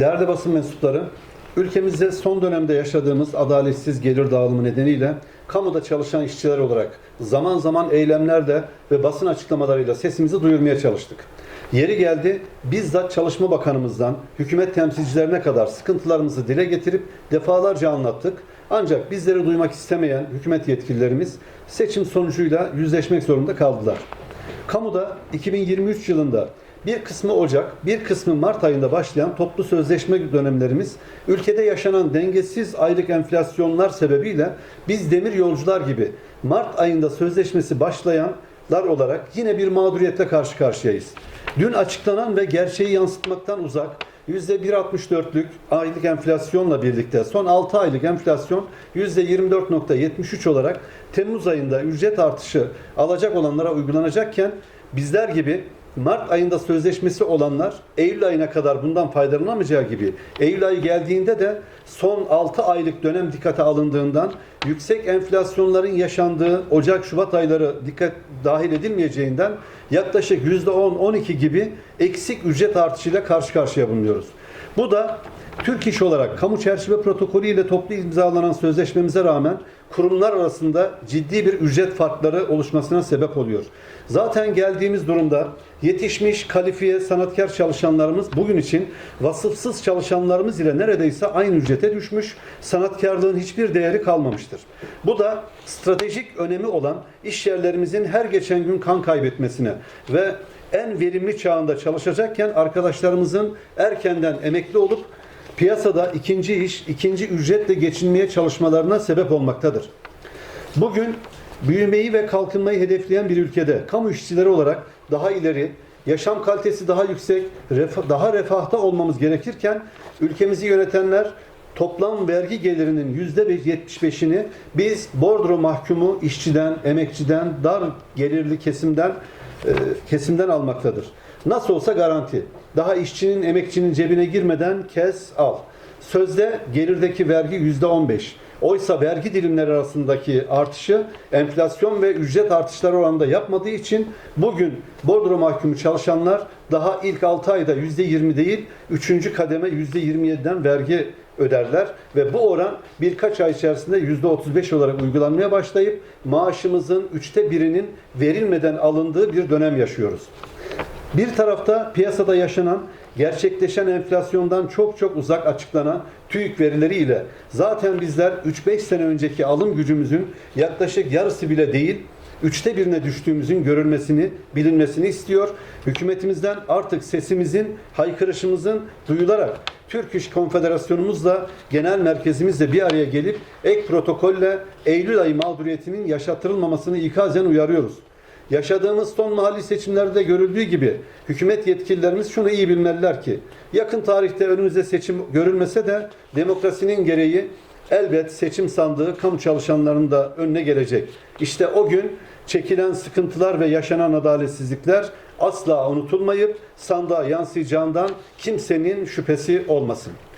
Değerli basın mensupları, ülkemizde son dönemde yaşadığımız adaletsiz gelir dağılımı nedeniyle kamuda çalışan işçiler olarak zaman zaman eylemlerde ve basın açıklamalarıyla sesimizi duyurmaya çalıştık. Yeri geldi bizzat Çalışma Bakanımızdan hükümet temsilcilerine kadar sıkıntılarımızı dile getirip defalarca anlattık. Ancak bizleri duymak istemeyen hükümet yetkililerimiz seçim sonucuyla yüzleşmek zorunda kaldılar. Kamuda 2023 yılında bir kısmı Ocak, bir kısmı Mart ayında başlayan toplu sözleşme dönemlerimiz ülkede yaşanan dengesiz aylık enflasyonlar sebebiyle biz demir yolcular gibi Mart ayında sözleşmesi başlayanlar olarak yine bir mağduriyetle karşı karşıyayız. Dün açıklanan ve gerçeği yansıtmaktan uzak %1.64'lük aylık enflasyonla birlikte son 6 aylık enflasyon %24.73 olarak Temmuz ayında ücret artışı alacak olanlara uygulanacakken bizler gibi Mart ayında sözleşmesi olanlar Eylül ayına kadar bundan faydalanamayacağı gibi Eylül ayı geldiğinde de son 6 aylık dönem dikkate alındığından yüksek enflasyonların yaşandığı Ocak-Şubat ayları dikkat dahil edilmeyeceğinden yaklaşık %10-12 gibi eksik ücret artışıyla karşı karşıya bulunuyoruz. Bu da Türk İş olarak kamu çerçeve protokolü ile toplu imzalanan sözleşmemize rağmen kurumlar arasında ciddi bir ücret farkları oluşmasına sebep oluyor. Zaten geldiğimiz durumda yetişmiş, kalifiye, sanatkar çalışanlarımız bugün için vasıfsız çalışanlarımız ile neredeyse aynı ücrete düşmüş, sanatkarlığın hiçbir değeri kalmamıştır. Bu da stratejik önemi olan iş yerlerimizin her geçen gün kan kaybetmesine ve en verimli çağında çalışacakken arkadaşlarımızın erkenden emekli olup piyasada ikinci iş, ikinci ücretle geçinmeye çalışmalarına sebep olmaktadır. Bugün büyümeyi ve kalkınmayı hedefleyen bir ülkede kamu işçileri olarak daha ileri, yaşam kalitesi daha yüksek, refa- daha refahta olmamız gerekirken ülkemizi yönetenler toplam vergi gelirinin %75'ini biz bordro mahkumu işçiden, emekçiden, dar gelirli kesimden kesimden almaktadır. Nasıl olsa garanti. Daha işçinin, emekçinin cebine girmeden kes al. Sözde gelirdeki vergi yüzde 15. Oysa vergi dilimleri arasındaki artışı enflasyon ve ücret artışları oranında yapmadığı için bugün bordro mahkumu çalışanlar daha ilk 6 ayda yüzde 20 değil, 3. kademe yüzde 27'den vergi öderler ve bu oran birkaç ay içerisinde yüzde 35 olarak uygulanmaya başlayıp maaşımızın üçte birinin verilmeden alındığı bir dönem yaşıyoruz. Bir tarafta piyasada yaşanan, gerçekleşen enflasyondan çok çok uzak açıklanan TÜİK verileriyle zaten bizler 3-5 sene önceki alım gücümüzün yaklaşık yarısı bile değil, üçte birine düştüğümüzün görülmesini, bilinmesini istiyor. Hükümetimizden artık sesimizin, haykırışımızın duyularak Türk İş Konfederasyonumuzla genel merkezimizle bir araya gelip ek protokolle Eylül ayı mağduriyetinin yaşatırılmamasını ikazen uyarıyoruz. Yaşadığımız son mahalli seçimlerde görüldüğü gibi hükümet yetkililerimiz şunu iyi bilmeliler ki yakın tarihte önümüzde seçim görülmese de demokrasinin gereği elbet seçim sandığı kamu çalışanlarının da önüne gelecek. İşte o gün çekilen sıkıntılar ve yaşanan adaletsizlikler asla unutulmayıp sandığa yansıyacağından kimsenin şüphesi olmasın.